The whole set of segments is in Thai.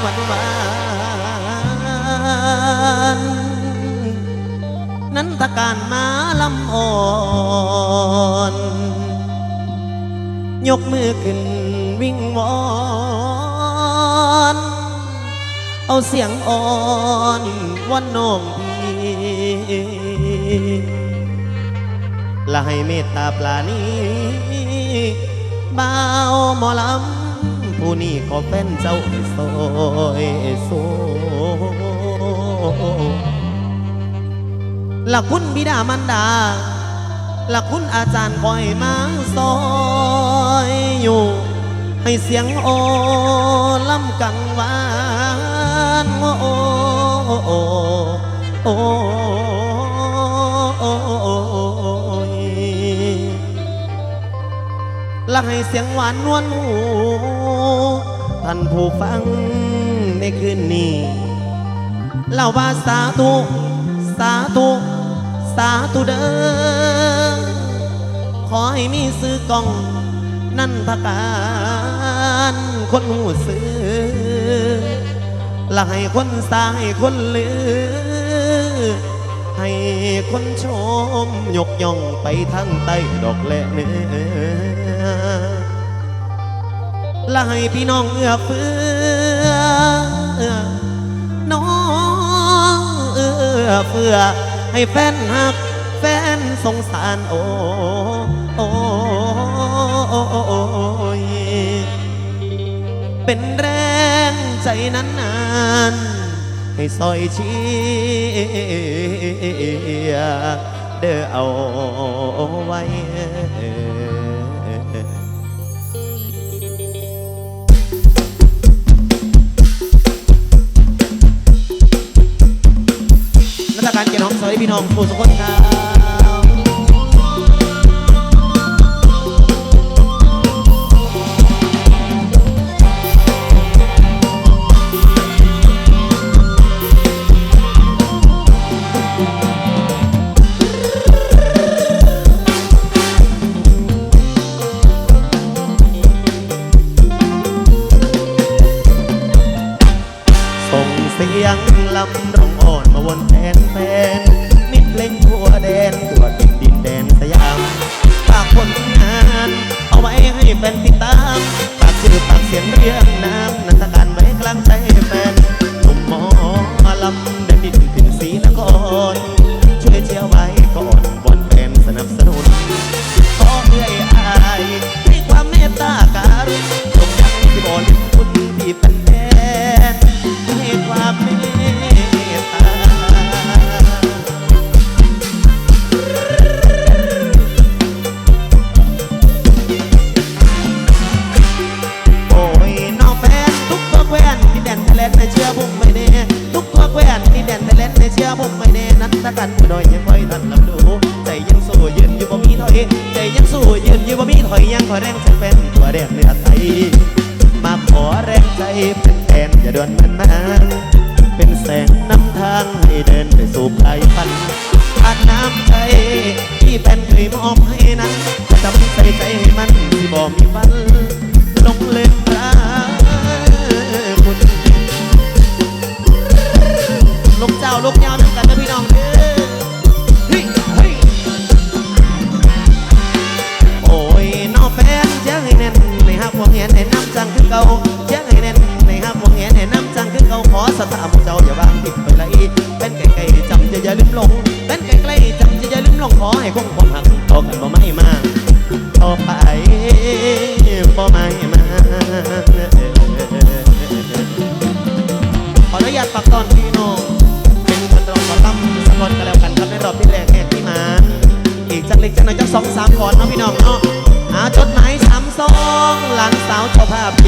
หวานหวานนั้นตะการมาลำอ่อน ยกมือขึ้นวิ่งวอนเอาเสียงอ่อนวันน้องพี่และให้เมตตาปลานี้บ่าวหมอลำ ผู้นี้ขอแฟนเจ้าให้ซอยโซละคุณบิดามันดาละคุณอาจารย์คอยมาซอยอยู่ ให้เสียงโอลำกังวานโอ้โอโอ และให้เสียงหวานนวลหู ท่านผู้ฟังในคืนนี้เล่าว่าสาธุสาธุสาธุเด้อขอให้มีซื้อกล่อง นั่นทการคนหูซื้อและให้คนสางให้คนลือ ให้คนชมยกย่องไปทั้งใต้ดอกและเนื้อและให้พี่น้องเอื้อเฟื้อน้องเอื้อเฟื้อให้แฟนหักแฟนสงสารโอ้โอ้เป็นแรงใจนั้นนาน ให้ซอยเชียเด้อเอาไว้นักการเกียรติน้องสวัสดีพี่น้องผู้สุขคนครับ ลำร้องอ่อนมาวนแทน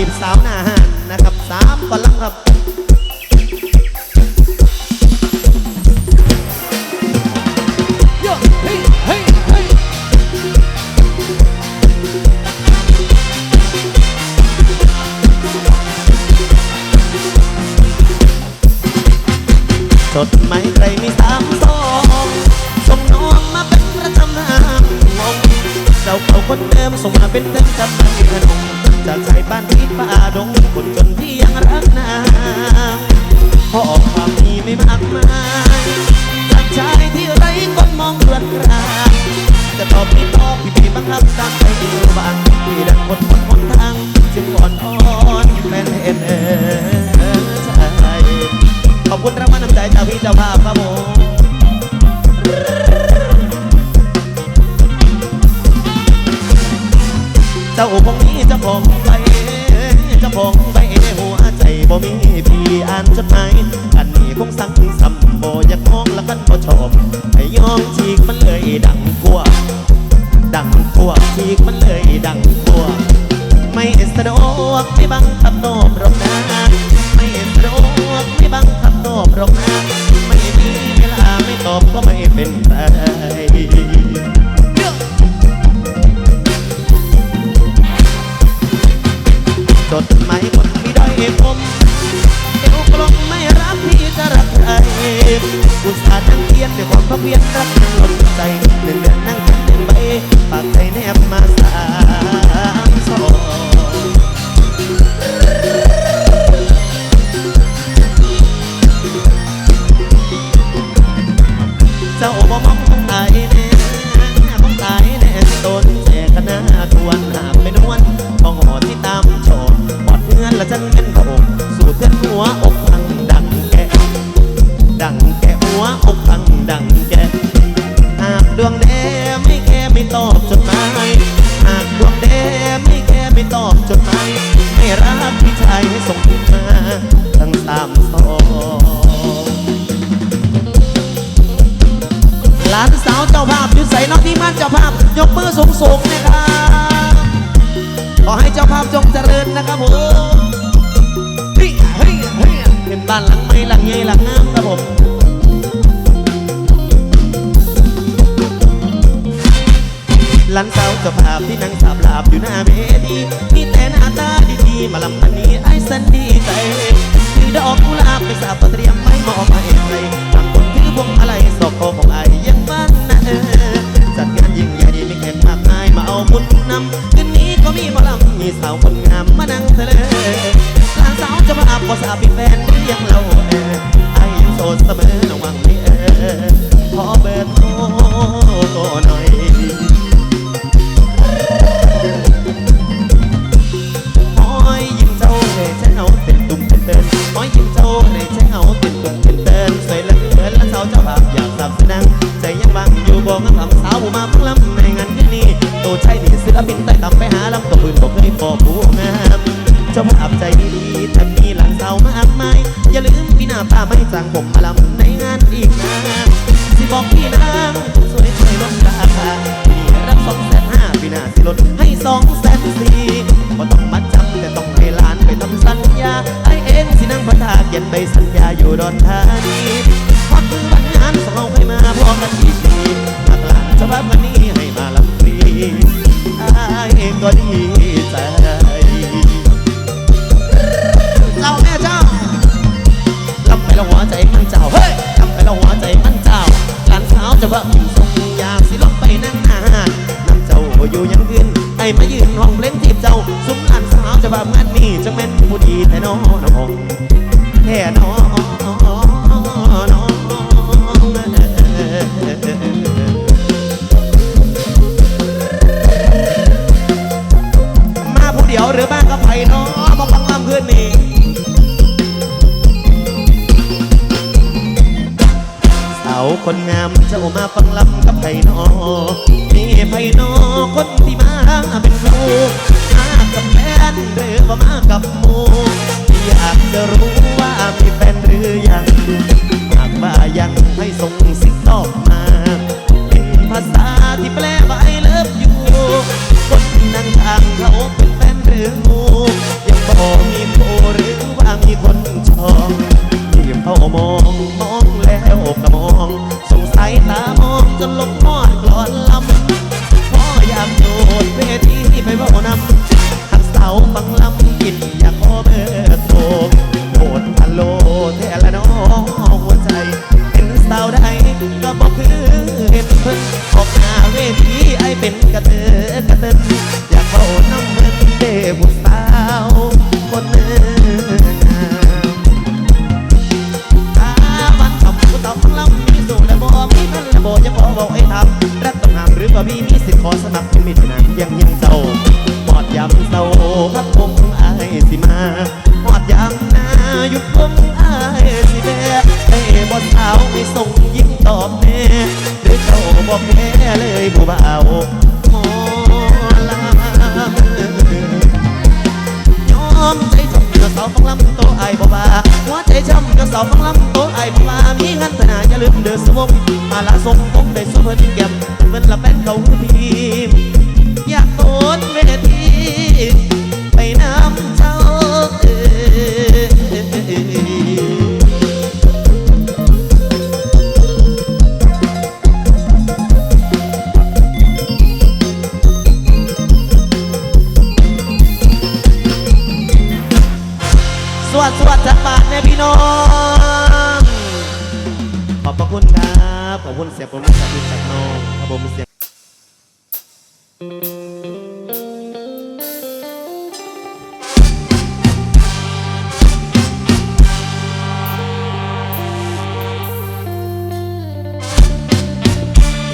ีบสาวหน้าห้านนะครับสามก่อนลังครับโยเฮ้เฮ้เฮ้จดหมายใครมีสามซองส่งน้องมาเป็นประจำห้ามงงเจ้าเก่าคนเดิมส่งมาเป็นเดิมจำไม่ขนม จากชายบ้านที่ป่าดงคนจนที่ยังรักนางพอความมีไม่มากมายจากชายที่ไร้คนมองเรือนกลางจะตอบไม่ตอบพี่พี่บังคับตามใจเดียวบางพี่ดังคนคนคนทางจึงอ่อนอ่อนแฟนเอ็นเอใช่ขอบคุณรางวัลน้ำใจจากพี่เจ้าภาพครับผมเจ้าคงนี้ จ้าของไปจ้าของไปหัวใจบ่มีพี่อ่านจดหมายอันนี้คงสั่งซ้ำบ่อยากมองแล้วกันบ่ชอบให้ยองฉีกมันเลยดังกลัวดังพวฉีกมันเลยดังกลัวไม่สะดวกไม่บังคับโนบรอกนะไม่สะดวกไม่บังคับโนบรอกนะไม่มีเวลาไม่ตอบก็ไม่เป็นไร จดหมายคนไม่ได้ผมเอวกลมไม่รักที่จะรักใครอุตส่าห์นั่งเทียนด้วยความพักเพียรรักนั่งลมใจหนึ่งเดือนนั่งกันหนึ่งใบปากใจแนบมาสามสองเจ้าบ่มองคง ละจังเป็นผมสูดเส้นหัวอก หลานสาวเจ้าภาพที่นั่งสาบลาบอยู่หน้าเวทีมีแต่หน้าตาดีๆมาลำพันนี้ไอ้สันดีใจถือดอกกุหลาบไปสาบเตรียมไม่มอบให้ใครบางคนถือพวงมาลัยศอกคอของไอ้ยังบ้านนะเออจัดงานยิ่งใหญ่มีแขกมากมายมาเอาบุญนำคืนนี้ก็มีมอลำมีสาวคนงามมานั่งเถลอหลานสาวเจ้าภาพก็สาบเป็นแฟนหรือยังเราเออไอ้ยังโสดเสมอระวังไม่เออขอเบอร์โทรหน่อย เจ้าเลยใช้เอาเป็นตุ่มเป็นเตินหอยยิ้มเจ้าเลยใช้เอาเป็นตุ่มเป็นเตินสวยเหลือเกินและสาวเจ้าภาพอยากสับสนังใจยังบังอยู่บอกงั้นทำสาวมาพิ่งลำในงานที่นี่โตใช่ดิศิลปินใต้ตำไปหาลำตัวปืนบอกเคยพอผู้งามเจ้าภาพใจดีๆถ้ามีหลานสาวมากมายอย่าลืมพี่หน้าป้าไม่จ้างผมมาลำในงานอีกนะสิบอกพี่นางสวยช่วยลดราคาพี่รับสองแสนห้าพี่หน้าสิลดให้สองแสนสี่ก็ต้องมัดจำ แต่ต้องให้หลานไปทำสัญญาไอเองสินั่งพัฒนาเขียนใบสัญญาอยู่ดอนธานีพอถึงวันงานสองเราให้มา คนงามเจ้ามาฟังลำกับไผ่นอมีไผ่นอคนที่มาเป็นครูมากับแฟนหรือว่ามากับมูอยากจะรู้ว่ามีแฟนหรือยังหากว่ายังให้ส่งสิ่งตอบมา เป็นภาษาที่แปลว่า I love you คนนั่งทางเขาเป็นแฟนหรือมูยังบอกมีโคหรือว่ามีคนชอบที่เฝ้ามอง มีมีสิทธิ์ขอสมัครเป็นมิตรนั้ยังยังเศร้าปอดยำเศร้าพักผมอายสิมาปอดยำนาหยุดผมอายสิแม่เอ้บนเท้าไม่ส่งยิ่งตอบแม่หรือเจ้าบอกแม่เลยผู้บ่าวโอลายอมใจจมกัสาวฟังลำโตไอ้บ่บาหัวใจจำก็สาวฟังลำโตไอ้บ่บ่ามีงั้นสนาอย่าลืมเดือดสมมาละสมคงได้สมเพิ่นแก เป็นละแป้นเขาที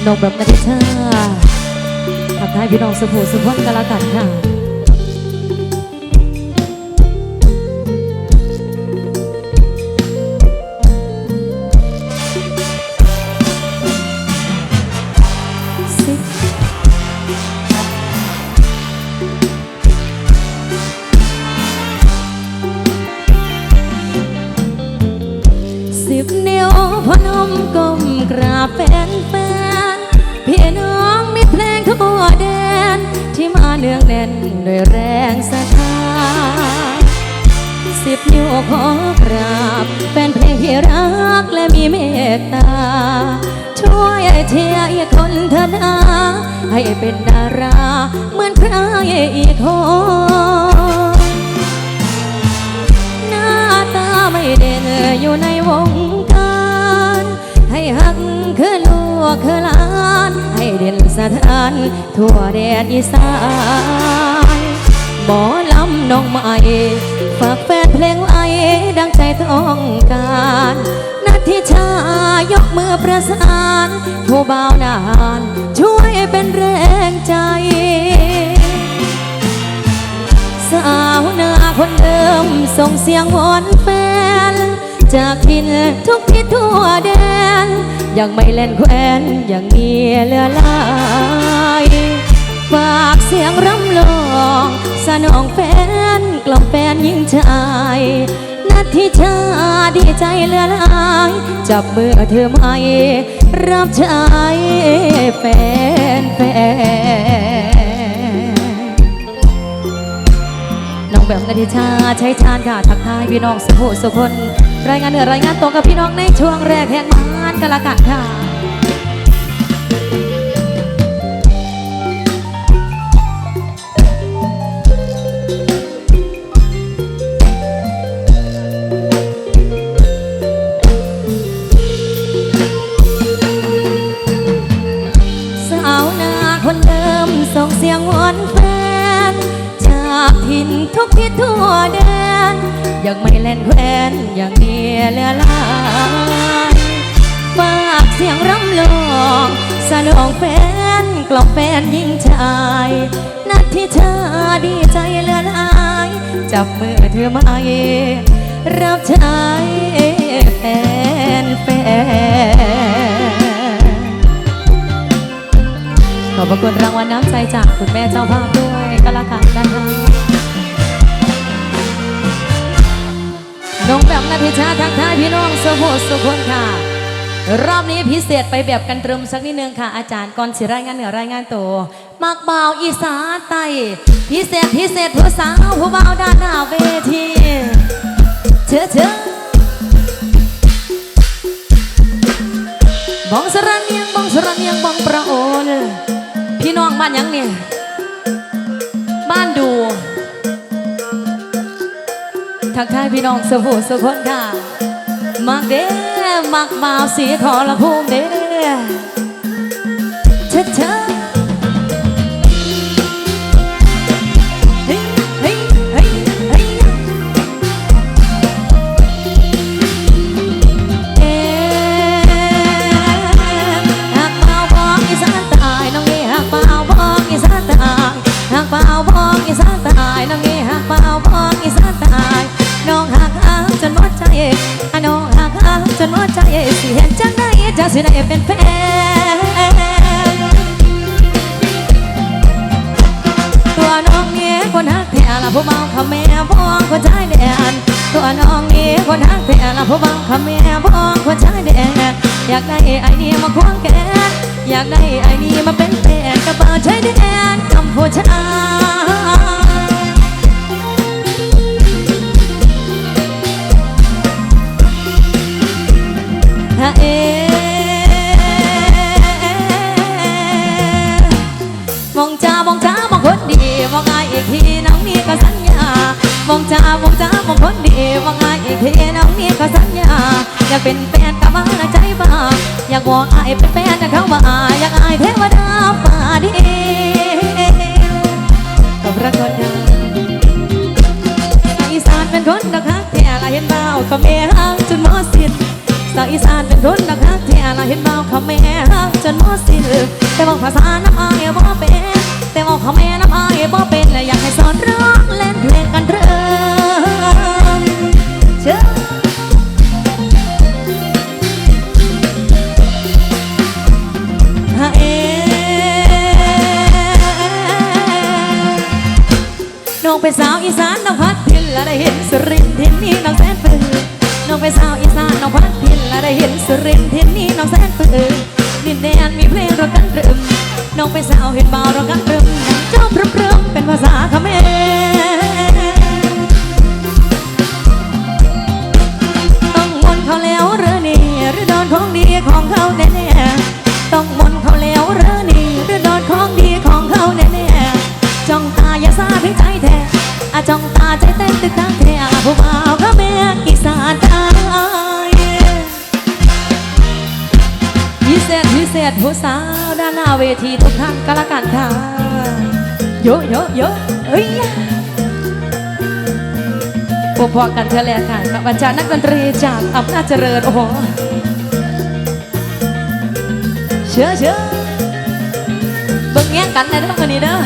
นกแบบนาฬิชาทักทายพี่น้องสุภูสุพจน์กันละกันค่ะ เนืองแน่นด้วยแรงศรัทธาสิบนิ้วขอกราบแฟนเพลงที่รักและมีเมตตา ช่วยเชียร์อีกคนเถอะนะให้เป็นดารา เหมือนใครอีกคนหน้าตาไม่เด่นอยู่ในวงการ ให้หักคือ ลูกคือหลาน ให้เด่นสถาน ทั่วแดนอีสานหมอลำน้องใหม่ฝากแฟนเพลงไว้ดังใจต้องการนาทีชายกมือประสานผู้บ่าวนาน ช่วยเป็นแรงใจ สาวนาคนเดิมส่งเสียงวอนแฟน จากทินทุกทิศทั่วแดน ยังไม่เล่นแควนยังมีเหลือหลายฝากเสียงรำลองสนองแฟนกล่อมแฟนยิ่งชายนาทีชาดีใจเหลือหลาย จับมือเธอไหมรับใช้แฟนแฟนน้องแบบนาฬิชาใช้ชาญค่ะทักทายพี่น้องสุโขสุคน รายงานเหนือรายงานตรงกับพี่น้องในช่วงแรกแห่งงานกันละกันค่ะสานาคนเดิมส่งเสียงวอนแฟนจากถิ่นทุกทิศทั่วแดน ยังไม่เล่นแควนยังมีเลือหลายฝากเสียงรำลองสนองแฟนกล่อมแฟนยิ่งชาย นัดที่เธอดีใจเลือลาย จับมือเธอไม่รับใช้แฟนแฟนขอบพระคุณรางวัลน้ำใจจากคุณแม่เจ้าภาพด้วยก็แล้วกัน น้องแบบนาทิชาทักทายพี่น้องสุโขสุคนค่ะ รอบนี้พิเศษไปแบบกันตรึมสักนิดนึงค่ะ อาจารย์ก่อนสิรายงานเหนือรายงานตัวมักเบาวอีสานใต้พิเศษพิเศษผู้สาวผู้เบาวด้านหน้าเวทีเชิญเชิญบองสระเนียงบองสระเนียงบองประโอนพี่น้องบ้านยังเนี่ยบ้านดู ทักทายพี่น้องสุโขสุพนค่ะมักเด้มักมาวสีขอละพูนเด้เชิด ชายแดนตัวน้องนี้คนฮักแท้ละผู้เมาคำแม่พ้องคนชายแดนอยากได้ไอ้นี่มาควงแขนอยากได้ไอ้นี่มาเป็นแฟนกระเป๋าชายแดนกัมพูชาถ้าเอมองจ้ามองจ้ามองคนดีมองอายอีกทีน้องนี่ก็สัญญา มองจ้ามองจ้ามองคนดีมองอายอีกทีน้องนี่ก็สัญญาอยากเป็นแฟนกับว่าใจบ้าอยากบอกอายเป็นแฟนนะเขาว่าอยากไอายเทวดาฟ้าดินกับรักคนเดิมอีสานเป็นคนดักฮักแท้ละเห็นเบาขแม่ฮักจนหมอสิ้นสาวอีสานเป็นคนดักฮักแท้ละเห็นเบาขแม่ฮักจนหมอสิ้นแต่บอกภาษาน้ำอายบ่เป็นแต่บอกขแม่น้ำอายบ่เป็นและอยากให้สอนร้องเล่นเพลงกันเริ่ม น้องเป็นสาวอีสานน้องพัดพินและได้เห็นสุรินทร์ที่นี่น้องแสนปืนน้องเป็นสาวอีสานน้องพัดพินและได้เห็นสุรินทร์ที่นี่น้องแสนปืนดินแดนมีเพลงรักกันรึมน้องเป็นสาวเห็นบ่าวรักกันรึมเจ้าพรึมพรึมเป็นภาษาเขมร จ้องตาใจเต้นตึกตักแท้ผู้บ่าวก็แม่อีสานตายพิเศษพิเศษผู้สาวด้านหน้าเวทีทุกท่านก็แล้วกันค่ะโยโยโยเอ้ยพบพอกันเธอแล้วค่ะกับอาจารย์นักดนตรีจากอำนาจเจริญโอ้โหเชื่อเชื่อเบิ่งแย่งกันในะเด้อวันนี้เด้อ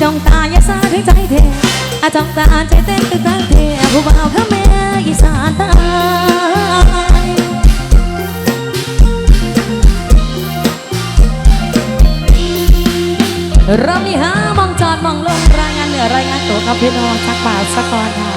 จ้องตาอย่าซาถึงใจเทอาจ้องตาใจเต้นตึกตักเทผู้บ่าวข้าแม่อีสานใตายเรามีหามองจอดมองลงรายงานเหนือ รายงานตัวกับพี่น้องชักบาทสักก่อนค่ะ